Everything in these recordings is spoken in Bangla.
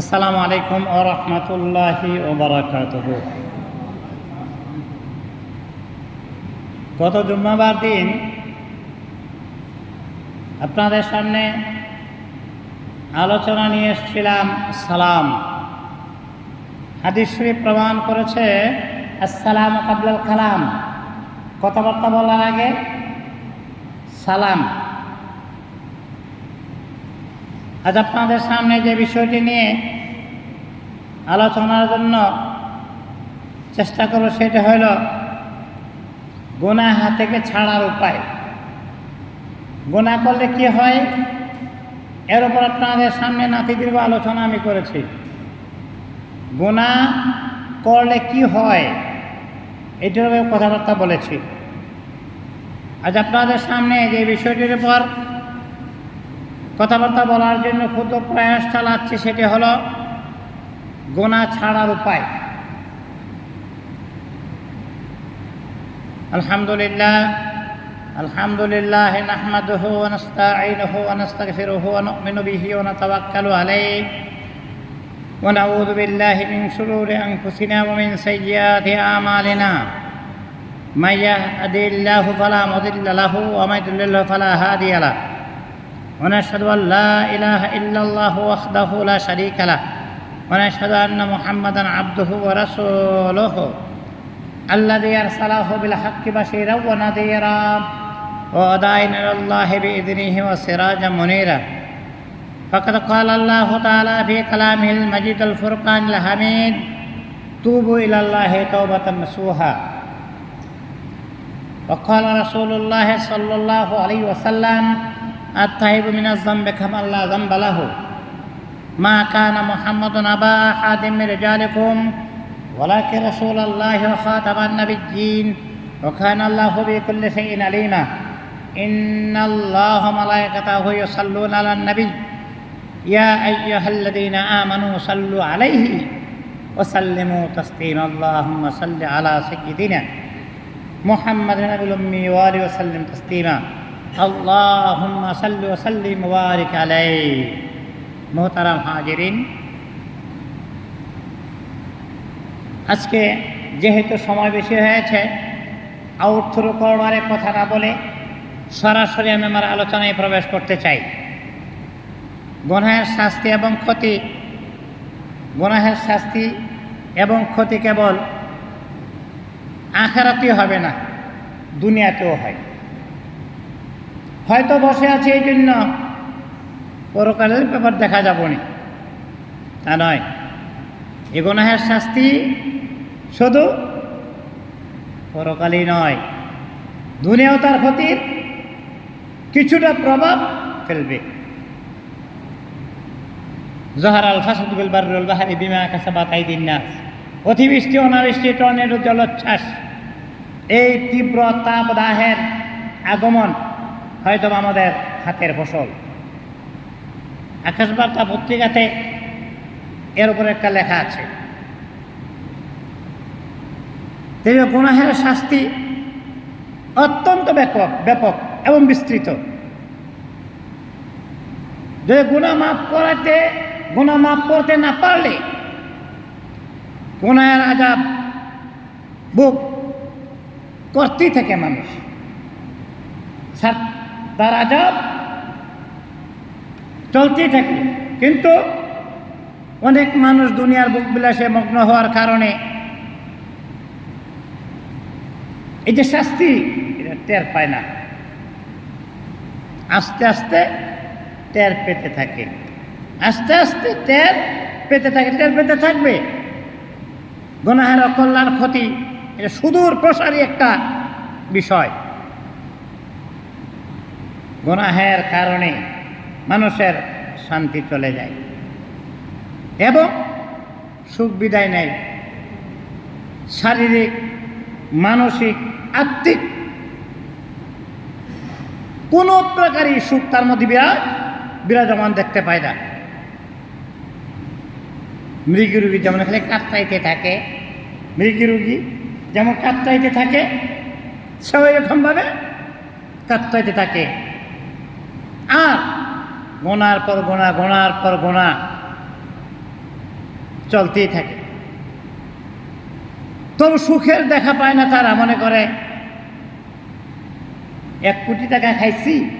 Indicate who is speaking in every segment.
Speaker 1: আসসালামু আলাইকুম ও রহমতুল্লাহি গত জুম্মাবার দিন আপনাদের সামনে আলোচনা নিয়ে এসেছিলাম সালাম। হাদিস প্রমাণ করেছে, আসসালাম কাবলাল কালাম। কথাবার্তা বলার আগে সালাম। আজ আপনাদের সামনে যে বিষয়টি নিয়ে আলোচনার জন্য চেষ্টা করব, সেটা হলো গোনা হাত থেকে ছাড়ার উপায়। গোনা করলে কি হয়? এর উপর আপনাদের সামনে নাতি দীর্ঘ আলোচনা আমি করেছি। গোনা করলে কি হয়? এটার কথাবার্তা বলেছি। আজ আপনাদের সামনে যে বিষয়টির উপর কথাবার্তা বলার জন্য ক্ষুদ্র প্রয়াস চালাচ্ছে, সেটি হলো গোনা ছাড়ার উপায়। আলহামদুলিল্লাহ আলহামদুলিল্লাহ নাহমাদুহু ওয়া নাস্তাঈনুহু ওয়া নাস্তাগফিরুহু ওয়া নু'মিনু বিহি ওয়া নাতাওয়াক্কালু আলাইহি। ওয়া নাউযু বিল্লাহি মিন শুরুরি আনফুসিনা ওয়া মিন সাইয়্যাতি আমালিনা। মাই ইয়াহদিল্লাহু ফালা মুদিল্লা লাহু ওয়া মাই ইউদ্লিলহু ফালা হাদিয়া লাহু ونشهد أن لا إله إلا الله وحده لا شريك له ونشهد أن محمدا عبده ورسوله الذي أرسله بالحق بشيرا ونذيرا وداعيا إلى الله بإذنه وسراجا منيرا فقد قال الله تعالى في كلامه المجيد الفرقان الحميد توبوا إلى الله توبة نصوحا وقال رسول الله صلى الله عليه وسلم الطيب من الذنب كما لا ذنب له. ما كان محمد أبا أحد من رجالكم ولكن رسول الله وخاتم النبيين وكان الله بكل شيء عليما. إن الله ملائكته يصلون على النبي. يا أيها الذين آمنوا صلوا عليه وسلموا تسليما. اللهم صل على سيدنا محمد النبي الأمي وآله وسلم تسليما. মোহতারাম হাজেরিন। আজকে যেহেতু সময় বেশি হয়েছে, আউটথ্রু করবারে কথা না বলে সরাসরি আমি আমার আলোচনায় প্রবেশ করতে চাই। গনাহের শাস্তি এবং ক্ষতি, গনাহের শাস্তি এবং ক্ষতি কেবল আখেরাতেই হবে না, দুনিয়াতেও হয়। হয়তো বসে আছে এই জন্য। পরকালের ব্যাপার দেখা যাব না। তা নয়। এ শাস্তি শুধু পরকালই নয়, দুনিয়াও তার ক্ষতির কিছুটা প্রভাব ফেলবে। জহার আল ফাসাদুল বারুল বাহারি বিমা কাছে বাতাই দিন না অতিবৃষ্টি, অনাবৃষ্টি, টর্নেডো, জলোচ্ছ্বাস, এই তীব্র তাপদাহের আগমন হয়তো আমাদের হাতের ফসল। আকাশবার্তা পত্রিকাতে এর উপরে একটা লেখা আছে। তেমনি গুনাহের শাস্তি অত্যন্ত ব্যাপক ব্যাপক এবং বিস্তৃত। যদি গুণা মাফ করাতে গুণা মাফ করতে না পারলে গুনাহের আজাব বুক করতেই থাকে মানুষ। তার আজাব চলতেই থাকে। কিন্তু অনেক মানুষ দুনিয়ার বুক বিলাসে মগ্ন হওয়ার কারণে এই যে শাস্তি, এটা টের পায় না। আস্তে আস্তে টের পেতে থাকে। আস্তে আস্তে টের পেতে থাকে, টের পেতে থাকবে। গনাহের অকল্যাণ ক্ষতি, এটা সুদূর প্রসারী একটা বিষয়। গুনাহের কারণে মানুষের শান্তি চলে যায়। এবং সুখ বিদায় নেয়। শারীরিক, মানসিক, আত্মিক কোনো প্রকারই সুখ তার মধ্যে বিরাজ বিরাজমান দেখতে পায় না। মৃগী রুগী যেমন এখানে কাতরাইতে থাকে, মৃগী রুগী যেমন কাতরাইতে থাকে সে ওইরকমভাবে কাতরাইতে থাকে। গোনার পর গোনা, গোনার পর গোনা চলতেই থাকে। তবু সুখের দেখা পায় না তারা, মনে করে, এক কোটি টাকা খাইছি,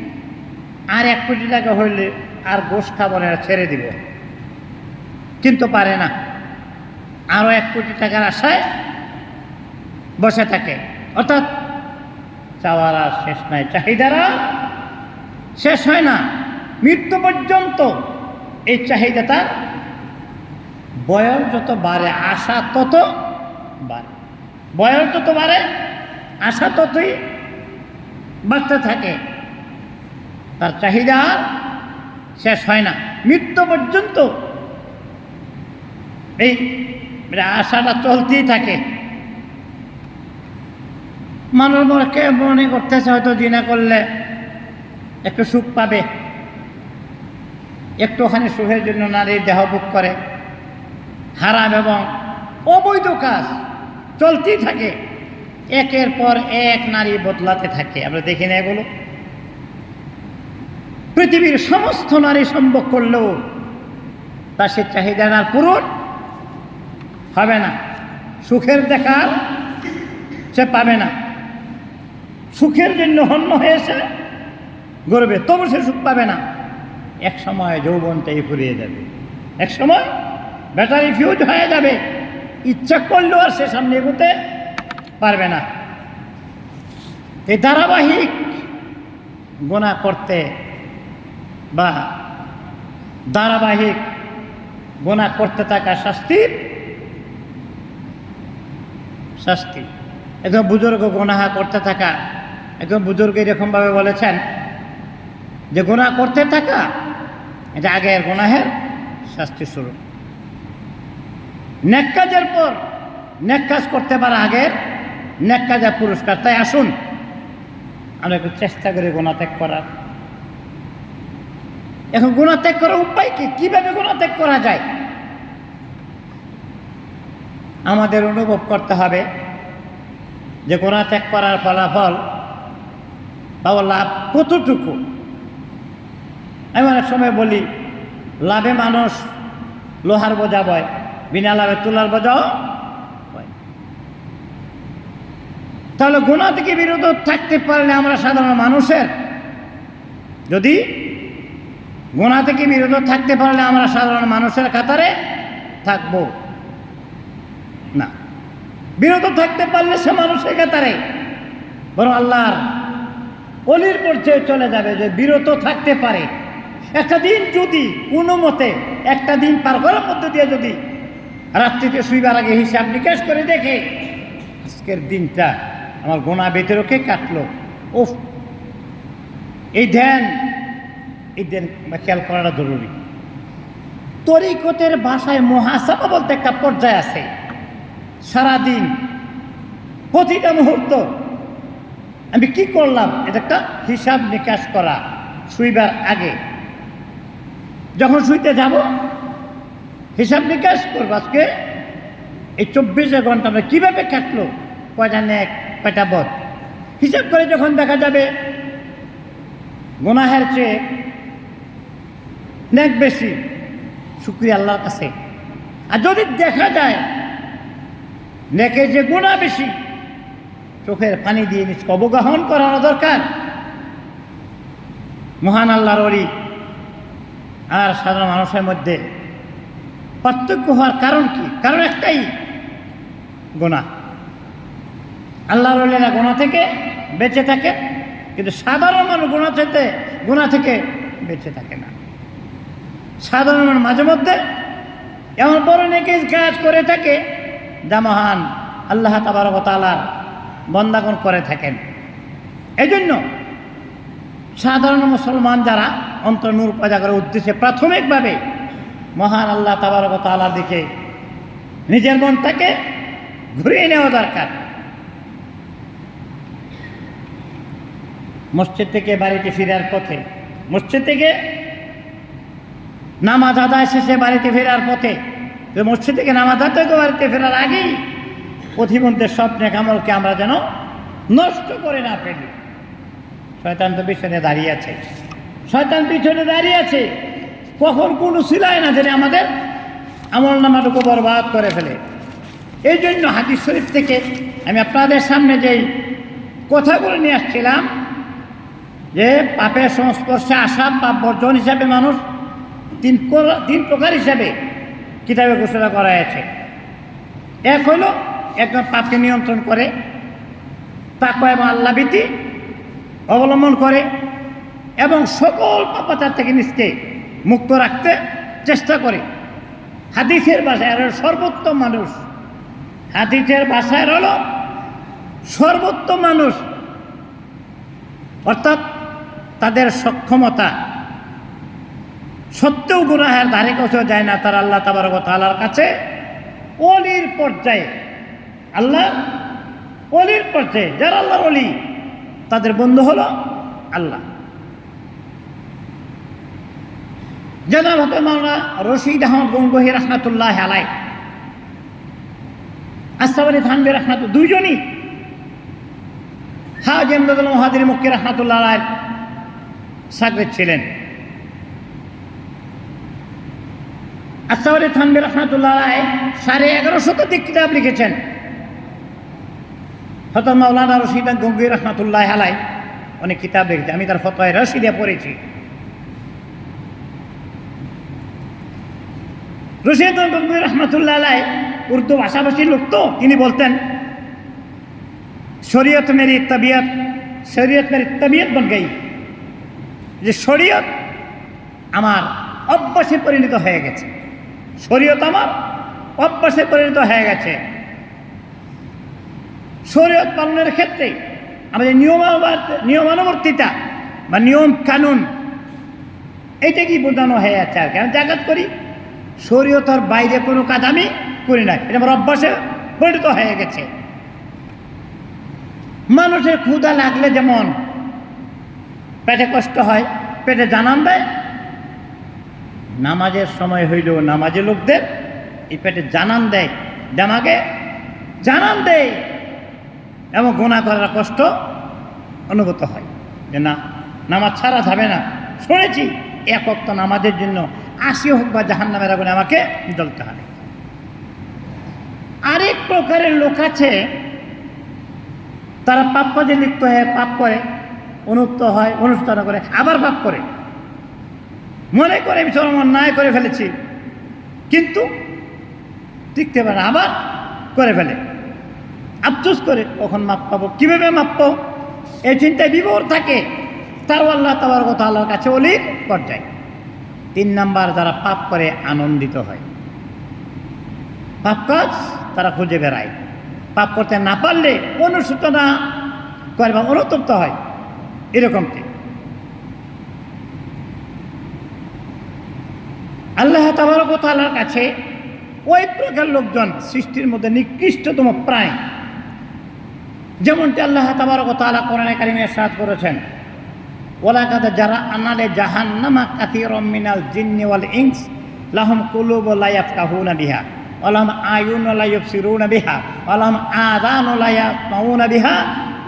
Speaker 1: আর এক কোটি টাকা হইলে আর গোস খাব না, ছেড়ে দিব। কিন্তু পারে না। আরও এক কোটি টাকার আশায় বসে থাকে। অর্থাৎ চাওয়ার আর শেষ নাই, চাহিদারা শেষ হয় না। মৃত্যু পর্যন্ত এই চাহিদাটা বয়স যত বাড়ে, আশা তত বাড়ে। বয়স যত বাড়ে, আশা ততই বাড়তে থাকে। তার চাহিদা শেষ হয় না। মৃত্যু পর্যন্ত এই আশাটা চলতেই থাকে। মানুষ মনে করতেছে হয়তো জিনা করলে একটু সুখ পাবে। একটুখানি সুখের জন্য নারীর দেহ বুক করে। হারাম এবং অবৈধ কাজ চলতেই থাকে। একের পর এক নারী বদলাতে থাকে। আমরা দেখি না এগুলো। পৃথিবীর সমস্ত নারী সম্ভব করলেও তার সে চাহিদা আর পূরণ হবে না। সুখের দেখার সে পাবে না। সুখের জন্য হন্য হয়েছে গর্বে। তবু সে সুখ পাবে না। এক সময় যৌবনটাই ফুরিয়ে যাবে। এক সময় ব্যাটারি ফিউজ হয়ে যাবে। ইচ্ছা করলেও আর সে সামনে এগোতে পারবে না। এই ধারাবাহিক গোনা করতে বা ধারাবাহিক গোনা করতে থাকা শাস্তির শাস্তি। একদম বুজুর্গ গোনাহা করতে থাকা একদম বুজুর্গ এরকমভাবে বলেছেন যে গোনা করতে থাকা এটা আগের গোনাহের শাস্তি স্বরূপ। নেক কাজের পর নেক কাজ করতে পারা আগের নেক কাজের পুরস্কার। তাই আসুন, আমরা একটু চেষ্টা করি গোনা ত্যাগ করার। এখন গুণা ত্যাগ করার উপায় কি? কীভাবে গুণা ত্যাগ করা যায়? আমাদের অনুভব করতে হবে যে গোনা ত্যাগ করার ফলাফল বা লাভ কতটুকু? আমি অনেক সময় বলি, লাভে মানুষ লোহার বোঝা বয়, বিনা লাভে তুলার বোঝাও তাহলে গুণা থেকে বিরত থাকতে পারলে আমরা সাধারণ মানুষের, যদি গোনা থেকে বিরত থাকতে পারলে আমরা সাধারণ মানুষের কাতারে থাকব। না, বিরত থাকতে পারলে সে মানুষের কাতারে, বরং আল্লাহর অলির পর্যায়ে চলে যাবে যে বিরত থাকতে পারে। একটা দিন যদি কোনো মতে একটা দিন পার করার মধ্য দিয়ে যদি রাত্রিতে শুইবার আগে হিসাব নিকাশ করে দেখে, আজকের দিনটা আমার গোনা বেতেরকে কাটলো। ওফ এই ধ্যান এই ধ্যান খেয়াল করাটা জরুরি। তরিকতের ভাষায় মহাসাবা বলতে একটা পর্যায়ে আছে। সারাদিন, প্রতিটা মুহূর্ত আমি কি করলাম? এটা একটা হিসাব নিকাশ করা, শুইবার আগে। যখন শুইতে যাব, হিসাব নিকাশ করব আজকে, এই চব্বিশে ঘণ্টা আমরা কীভাবে কাটলো? কয়টা নেক কয়টা বধ হিসাব করে যখন দেখা যাবে, গোনাহের চেয়ে নেক বেশি। শুক্রিয়া আল্লাহর কাছে। আর যদি দেখা যায় নেকে যে গুণা বেশি, চোখের পানি দিয়ে নিজকে অবগাহন করানো দরকার। মহান আল্লাহর অলি আর সাধারণ মানুষের মধ্যে পার্থক্য হওয়ার কারণ কি? কারণ একটাই, গোনা। আল্লাহর অলিরা গোনা থেকে বেঁচে থাকে, কিন্তু সাধারণ মানুষ গোনা থেকে গোনা থেকে বেঁচে থাকে না। সাধারণ মানুষ মাঝে মধ্যে এমন বড় নেকে কাজ করে থাকে যা মহান আল্লাহ তাবারকতালার বন্দাগণ করে থাকেন। এই জন্য সাধারণ মুসলমান যারা অন্তর নূর পয়দা করার উদ্দেশ্যে প্রাথমিকভাবে মহান আল্লাহ তাবারকতালার দিকে নিজের মনটাকে ঘুরিয়ে নেওয়া দরকার। মসজিদ থেকে বাড়িতে ফেরার পথে, মসজিদ থেকে নামাজ আদায় শেষে বাড়িতে ফেরার পথে মসজিদ থেকে নামাজ আদায় বাড়িতে ফেরার আগেই প্রতিবন্ধের স্বপ্নে কামলকে আমরা যেন নষ্ট করে না ফেলি। শয়তান তো পিছনে দাঁড়িয়ে আছে। শয়তান পিছনে দাঁড়িয়ে আছে। কখন কোনো সিলাই না জানে আমাদের। আমল নামাটুকু বরবাদ করে ফেলে। এই জন্য হাদিস শরীফ থেকে আমি আপনাদের সামনে যেই কথাগুলো নিয়ে আসছিলাম, যে পাপের সংস্পর্শে আসা পাপ বর্জন হিসাবে মানুষ তিন তিন প্রকার হিসাবে কিতাবে ঘোষণা করা হয়েছে। এক হলো একজন পাপকে নিয়ন্ত্রণ করে তাকে এবং আল্লাভীতি অবলম্বন করে। এবং সকল পাপাচার থেকে নিজকে মুক্ত রাখতে চেষ্টা করে। হাদিসের ভাষায় হলো সর্বোত্তম মানুষ। হাদিসের ভাষায় হলো সর্বোত্তম মানুষ। অর্থাৎ তাদের সক্ষমতা। সত্ত্বেও গুনাহের ধারে কাছেও যায় না তার আল্লাহ তাবারক তালার কাছে। অলির পর্যায়ে আল্লাহ অলির পর্যায়ে, যারা আল্লাহর অলি, তাদের বন্ধু হলো আল্লাহ। জনাব হতে মাওলানা রশিদ আহমদ গঙ্গহি রহমাতুল্লাহ আলাই আস্তাবানি থানবি রহমাত দুইজনই। হাজ এমদাদুল মহাদির মুক্তি রহমাতুল্লাহ আলাই সাগরেদ ছিলেন। আস্তাবানি থানবি রহমাতুল্লাহ আলাই সাড়ে এগারো শতাধিক কিতাব লিখেছেন। হত মাওলানা রশিদ গঙ্গি রহমাতুল্লাহ আলাই অনেক কিতাব লিখেছে। আমি তার ফতোয় রশিদে পড়েছি। রশিদ রহমতুল্লাহ আলাই উর্দু ভাষাভাষীর লোক তো, তিনি বলতেন, শরীয়ত মেরি তবিয়ত, শরীয়ত মেরি তবিয়ত বন গই যে শরীয়ত আমার অভ্যাসে পরিণত হয়ে গেছে। শরীয়ত আমার অভ্যাসে পরিণত হয়ে গেছে। শরীয়ত পালনের ক্ষেত্রে আমাদের নিয়মানুবর্ত নিয়মানুবর্তিতা বা নিয়ম কানুন এইটা কি বোঝানো হয়ে যাচ্ছে আর কি? আমি জাগাত করি শরীয়তর বাইরে কোনো কাজ আমি করি না এটা আমার অভ্যাসে পরিণত হয়ে গেছে। মানুষের ক্ষুধা লাগলে যেমন পেটে কষ্ট হয়, পেটে জানান দেয়, নামাজের সময় হইলেও নামাজে লোকদের এই পেটে জানান দেয় জামাকে জানান দেয়, এবং গোনা করার কষ্ট অনুভূত হয়। যে না, নামাজ ছাড়া যাবে না। শুনেছি, এক নামাজের জন্য আশি হোক বা জাহান নামের আগুনে আমাকে জ্বলতে হবে। আরেক প্রকারের লোক আছে, তারা পাপ কাজে লিপ্ত হয়ে পাপ করে অনুক্ত হয় অনুষ্ঠান করে, আবার পাপ করে। মনে করে আমি চরম অন্যায় করে ফেলেছি, কিন্তু টিকতে পারে আবার করে ফেলে। আফসোস করে, কখন মাপ পাবো, কীভাবে মাপ পাবো? এই চিন্তায় বিভোর থাকে। তারও আল্লাহ তাবার কথা আল্লাহর কাছে অলির পর্যায়ে। তিন নাম্বার যারা পাপ করে আনন্দিত হয়। পাপ কাজ তারা খুঁজে বেড়ায়। পাপ করতে না পারলে অনুসূচনা করে বা অনুতপ্ত হয়। এরকমটি আল্লাহ তাবারকতালার কাছে ওই প্রকার লোকজন সৃষ্টির মধ্যে নিকৃষ্টতম প্রায়। যেমনটি আল্লাহ তাবারকতালা কোরআনে কারিমে সাদ করেছেন। ওলা কাদা, যারা আনালে জাহান্নামা কাতির মিনাল জিন্নি ওয়াল ইংস লাহম কুলুব লায়াফ কাহুনা বিহা, ওলাহম আয়ুন লাইফ সিরুনা বিহা, ওলাহম আদান লায়াফ মাউনা বিহা,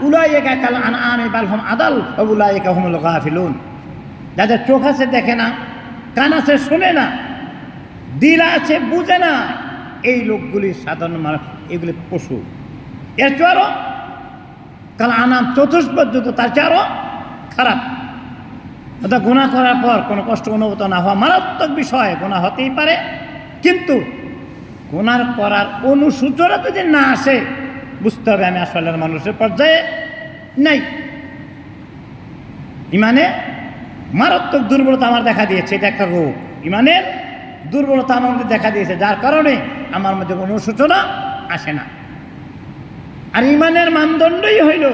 Speaker 1: উলাইকা কাল আনআমি বালহুম আদাল উলাইকা হুমুল গাফিলুন। যাদের চোখ আছে দেখে না, কান আছে শোনে না, দিল আছে বুঝে না, এই লোকগুলি সাধারণ মানুষ, এগুলি পশু। এর চেয়ে আরও, কাল আনাম চতুষ্পদ্ধত তার চেয়ে আরও খারাপ। অর্থাৎ গুণা করার পর কোনো কষ্ট অনুভূত না হওয়া মারাত্মক বিষয়, গুণা হতেই পারে। কিন্তু গুণার করার অনুসূচনা যদি না আসে, বুঝতে হবে আমি আসলে মানুষের পর্যায়ে নাই। ইমানে মারাত্মক দুর্বলতা আমার দেখা দিয়েছে, এটা একটা রোগ। ইমানের দুর্বলতা আমার মধ্যে দেখা দিয়েছে, যার কারণে আমার মধ্যে কোনো সূচনা আসে না। আর ইমানের মানদণ্ডই হইল,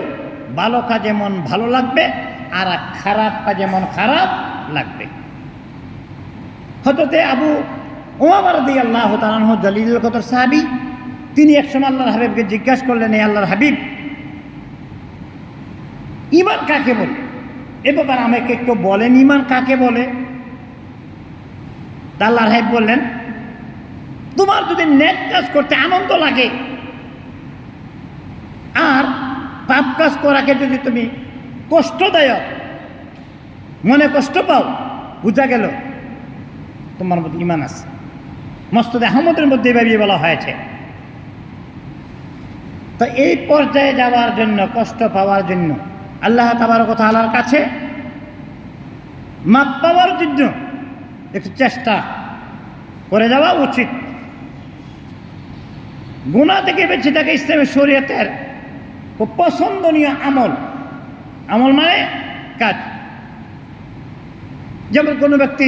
Speaker 1: ভালো কাজে মন ভালো লাগবে আর খারাপ কাজে মন খারাপ লাগবে। হততে আবু ওমাবার দি আল্লাহ তালাহ জলিল কতর সাহাবি, তিনি একসময় আল্লাহর হাবিবকে জিজ্ঞাসা করলেন এই আল্লাহর হাবিব ইমান কাকে বলে? এ ব্যাপারে আমাকে একটু বলেন ইমান কাকে বলে? আল্লাহর হাবিব বললেন, তোমার যদি নেক কাজ করতে আনন্দ লাগে, আর পাপ কাজ করাকে যদি তুমি কষ্টদায়ক। মনে কষ্ট পাও, বুঝা গেল, তোমার মধ্যে ইমান আছে। মস্তদ আহমদের মধ্যে এভাবে বলা হয়েছে। তো এই পর্যায়ে যাওয়ার জন্য, কষ্ট পাওয়ার জন্য আল্লাহ তাবার কথা আল্লাহর কাছে মাপ পাওয়ার জন্য একটু চেষ্টা করে যাওয়া উচিত। গুণা থেকে বেঁচে থাকে ইসলামের শরীয়তের পছন্দনীয় আমল আমল মানে কাজ। যেমন কোনো ব্যক্তি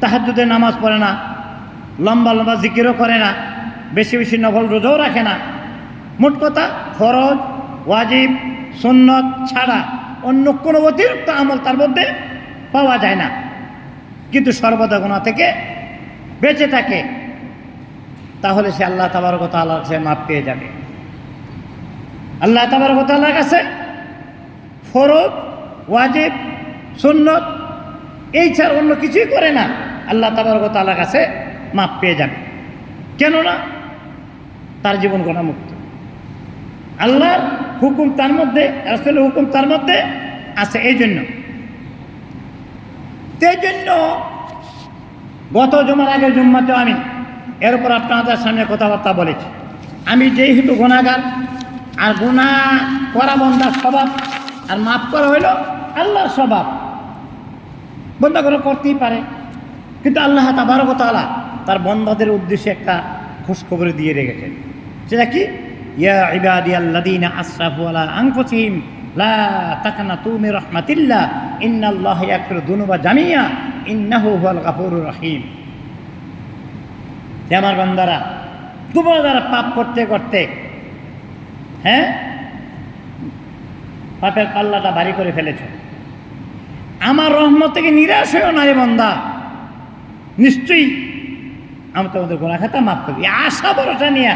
Speaker 1: তাহাজুদে নামাজ পড়ে না, লম্বা লম্বা জিকিরও করে না, বেশি বেশি নফল রোজাও রাখে না, মোট কথা ফরজ, ওয়াজিব, সুন্নত ছাড়া অন্য কোনো অতিরিক্ত আমল তার মধ্যে পাওয়া যায় না। কিন্তু সর্বদা গোনা থেকে বেঁচে থাকে, তাহলে সে আল্লাহ তাবারকত আল্লাহর সে মাপ পেয়ে যাবে। আল্লাহ তাবার আল্লাহর কাছে ফরজ, ওয়াজিব, সুন্নত, এই ছাড়া অন্য কিছুই করে না, আল্লাহ তাবারকত আল্লাহর কাছে মাপ পেয়ে যাবে। কেননা তার জীবন গোনামুক্ত আল্লাহর হুকুম তার মধ্যে, রাসুলের হুকুম তার মধ্যে আছে এই জন্য সেই জন্য গত জমার আগে জুম্মাতেও আমি, এর উপর আপনাদের সামনে কথাবার্তা বলেছি। আমি যেহেতু গুণাগার আর গুণা করা বন্ধার স্বভাব, আর মাফ করা হইল আল্লাহর স্বভাব। বন্ধা করে করতেই পারে। কিন্তু আল্লাহ তাবারকতালা তার বন্ধাদের উদ্দেশ্যে একটা খোঁজখবর দিয়ে রেখেছেন। সেটা কি? ইয়া ইবাদি আল্লাদিনা আসরাফু আলা আনফুসিহিম, লা তাকনাতু মির রাহমাতিল্লাহ, ইন্নাল্লাহ ইয়াগফিরু যুনুবা জামিয়া, ইন্নাহু হুয়াল গাফুরুর রহিম। আমার বান্দারা তোমরা যারা পাপ করতে করতে হ্যাঁ? পাপের পাল্লাটা ভারী করে ফেলেছ। আমার রহমত থেকে নিরাশ হয়েও না রে বন্দা। নিশ্চয়ই আমি তোমাদের গোনা খাতা মাফ এই আশা ভরসা নিয়ে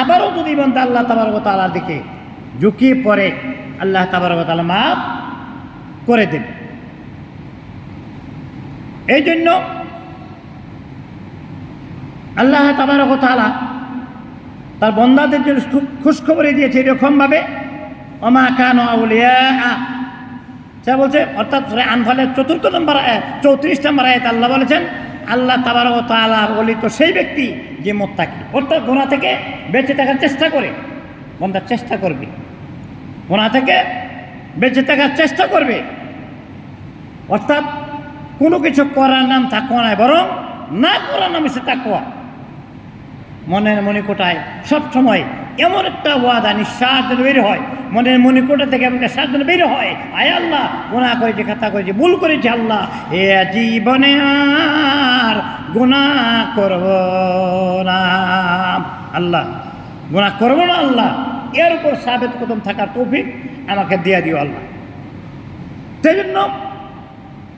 Speaker 1: আবারও যদি বন্ধু আল্লাহ তাবার দিকে ঝুঁকিয়ে পড়ে, আল্লাহ তাবার তালা মাফ করে দেবে। এই জন্য আল্লাহ তাবারক তালা তার বন্দাদের জন্য খুশখবরে দিয়েছে এরকমভাবে। অমা আউলিয়া সে বলছে, অর্থাৎ আনফালের চতুর্থ নম্বর চৌত্রিশ নম্বর আয়াত আল্লাহ বলেছেন, আল্লাহ তাবারক তালা বলি তো সেই ব্যক্তি যে মোত্তাকি অর্থাৎ গোনা থেকে বেঁচে থাকার চেষ্টা করে বন্দার চেষ্টা করবে। গোনা থেকে বেঁচে থাকার চেষ্টা করবে। অর্থাৎ কোনো কিছু করার নাম থাকুয়া নয়, বরং না করার নাম সে তাকুয়া মনের মণিকোটায় সবসময় এমন একটা ওয়াদা নিঃশ্বাস যেন বের হয়। মনের মণিকোটা থেকে এমন শ্বাস যেন বের হয়। আয় আল্লাহ গুণা করেছে, খাতা করেছে, ভুল করেছে আল্লাহ। এ জীবনে আর গুণা করব না। আল্লাহ গুণা করব না আল্লাহ। এর উপর সাবেত কদম থাকার তৌফিক আমাকে দিয়ে দিও আল্লাহ। সেই জন্য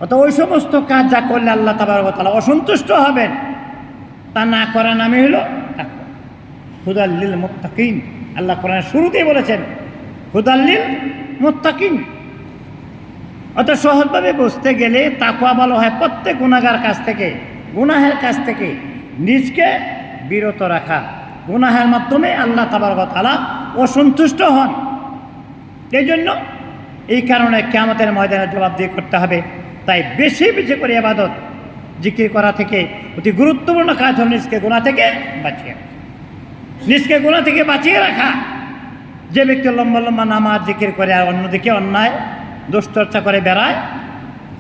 Speaker 1: অত ওই সমস্ত কাজ যা করলে আল্লাহ তাবার তালা অসন্তুষ্ট হবেন, তা না করা নামে হলো হুদাল্লিল মোত্তাকিন আল্লাহ কোরআন শুরুতেই বলেছেন হুদাল্লিল মোত্তাকিন অত সহজভাবে বসতে গেলে তাকুয়া ভালো হয় প্রত্যেক গুণাগার কাছ থেকে, গুনাহের কাছ থেকে। নিজকে বিরত রাখা। গুনাহের মাধ্যমে আল্লাহ তাবার তালা অসন্তুষ্ট হন। এই জন্য এই কারণে কেমতের ময়দানের জবাব দিয়ে করতে হবে। তাই বেশি বেশি করে আবাদত জিকির করা থেকে অতি গুরুত্বপূর্ণ কাজ হল নিজকে গোনা থেকে বাঁচিয়ে নিজকে গোনা থেকে বাঁচিয়ে রাখা। যে ব্যক্তি লম্বা লম্বা নামাজ জিকির করে আর অন্যদিকে অন্যায়, দুশ্চর্চা করে বেড়ায়,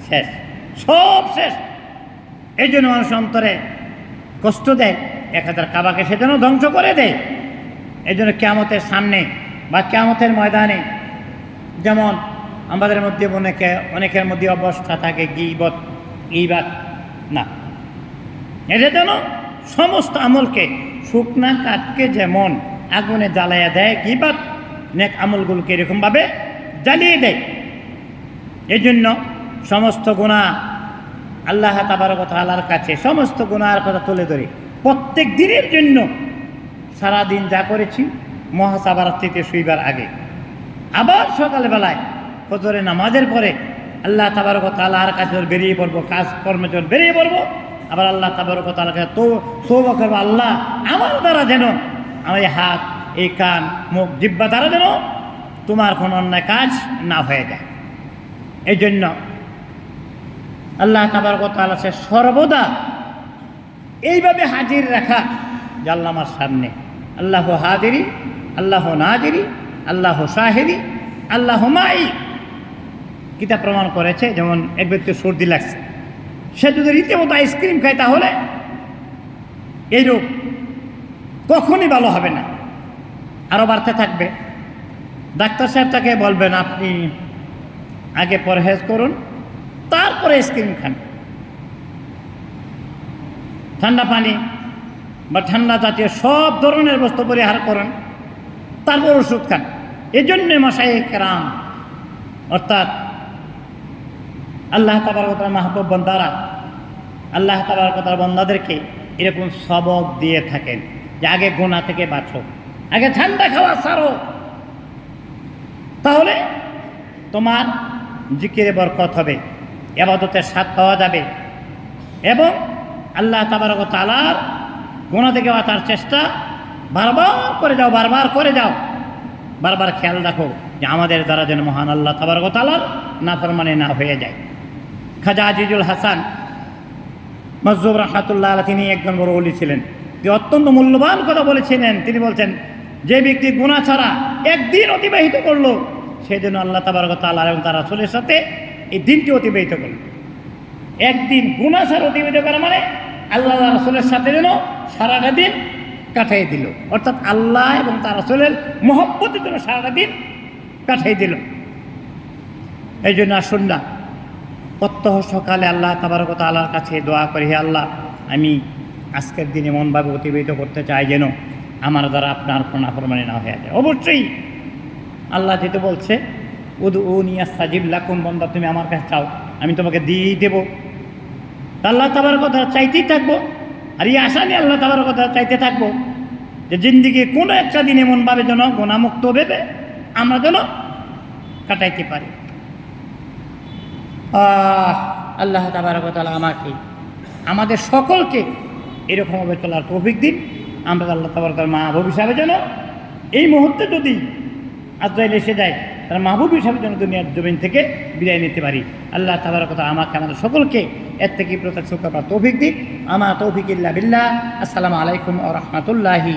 Speaker 1: শেষ। সব শেষ। এই জন্য মানুষ অন্তরে কষ্ট দেয়, এক হাজার কাবাকে সেজন্য ধ্বংস করে দেয়। এই জন্য কেমতের সামনে বা কেমতের ময়দানে যেমন আমাদের মধ্যে অনেকে, অনেকের মধ্যে অবস্থা থাকে গিবত, গিবাত। না। এটা যেন সমস্ত আমলকে শুকনা কাঠকে যেমন আগুনে জ্বালাইয়া দেয়, গিবাত নেক আমলগুলোকে এরকমভাবে জ্বালিয়ে দেয়। এই জন্য সমস্ত গুণা আল্লাহ তাবারকত আল্লাহর কাছে সমস্ত গুণার কথা তুলে ধরে প্রত্যেক দিনের জন্য সারাদিন যা করেছি মহাসাবারাত্রিতে শুইবার আগে। আবার সকালবেলায় ফজরে নামাজের পরে আল্লাহ তাবারকত আল্লাহর কাছে বেরিয়ে পড়ব কাজ কর্মে যখন বেরিয়ে পড়ব আবার আল্লাহ তাবারকত আল্লাহ কাছে তো তৌবা করব, আল্লাহ আমার দ্বারা যেন আমার এই হাত, এই কান, মুখ, জিব্বা দ্বারা যেন তোমার কোনো অন্যায় কাজ না হয়ে যায়। এই জন্য আল্লাহ তাবারকত আল্লাহ সে সর্বদা এইভাবে হাজির রাখা যে আল্লাহ আমার সামনে। আল্লাহ হাজিরি, আল্লাহ নাজিরি, আল্লাহ শাহেরি আল্লাহ মাই কিতাব প্রমাণ করেছে, যেমন এক ব্যক্তির সর্দি লাগছে। সে যদি রীতিমতো আইসক্রিম খায় তাহলে এই রোগ কখনই ভালো হবে না। আরও বাড়তে থাকবে। ডাক্তার সাহেব তাকে বলবেন, আপনি আগে পরহেজ করুন, তারপরে আইসক্রিম খান। ঠান্ডা পানি বা ঠান্ডা জাতীয় সব ধরনের বস্তু পরিহার করেন, তারপর ওষুধ খান। এই জন্যে মশাই কেরাম, অর্থাৎ আল্লাহ তাবার কথা মাহবুব বন্দারা, আল্লাহ তাবার কথার বন্দাদেরকে এরকম সবক দিয়ে থাকেন যে আগে গোনা থেকে বাঁচো, আগে ঠান্ডা খাওয়া সারো তাহলে তোমার জিকিরে বরকত হবে, এবাদতের স্বাদ পাওয়া যাবে এবং আল্লাহ তাবারক তালার গোনা থেকে বাঁচার চেষ্টা বারবার করে যাও, বারবার করে যাও। বারবার খেয়াল রাখো যে আমাদের দ্বারা যেন মহান আল্লাহ তাবারক তালার না ফরমানে না হয়ে যায়। খাজা আজিজুল হাসান। মজুব রহমাতুল্লাহ আল্লাহ তিনি একজন বড় অলি ছিলেন। তিনি অত্যন্ত মূল্যবান কথা বলেছিলেন। তিনি বলছেন, যে ব্যক্তি গুণা ছাড়া একদিন অতিবাহিত করল সেই জন্য আল্লাহ তাবারক তাল্লাহ এবং তার আসলের সাথে এই দিনটি অতিবাহিত করল। একদিন গুণা ছাড়া অতিবাহিত করা মানে আল্লাহ রসুলের সাথে যেন সারাটা দিন কাটাই দিল। অর্থাৎ আল্লাহ এবং তার রসুলের মহব্বতের জন্য সারাটা দিন কাটাই দিল। এই জন্য আসুন না প্রত্যহ সকালে আল্লাহ তাবারকত আল্লাহর কাছে দোয়া করি, হে আল্লাহ, আমি আজকের দিনে মনভাবে অতিবাহিত করতে চাই যেন আমার দ্বারা আপনার প্রণাফরমানি না হয়ে যায়। অবশ্যই আল্লাহ যেহেতু বলছে উদু ও নিয়া সাজিব লাকুম বন্দা, তুমি আমার কাছে চাও, আমি তোমাকে দিয়েই দেবো। আল্লাহ তাবার কথা চাইতেই থাকব, আর এই আশা নিয়ে আল্লাহ তাবার কথা চাইতে থাকব যে জিন্দিগি কোনো একটা দিন এমনভাবে যেন গোনামুক্ত ভেবে আমরা যেন কাটাইতে পারি। আল্লাহ তাবারকতালা আমাকে, আমাদের সকলকে এরকমভাবে চলার তৌফিক দিন। আমরা আল্লাহ তাবারকার মাহবুব হিসাবে যেন এই মুহূর্তে যদি আজরাইল এসে যায়, তার মাহবুব হিসাবে যেন দুনিয়ার জমিন থেকে বিদায় নিতে পারি। আল্লাহ তাবারকতা আমাকে, আমাদের সকলকে এর থেকে প্রত্যক্ষ করার তৌফিক দিন আমা তৌফিক ইল্লা বিল্লাহ। আসসালামু আলাইকুম ও রহমতুল্লাহি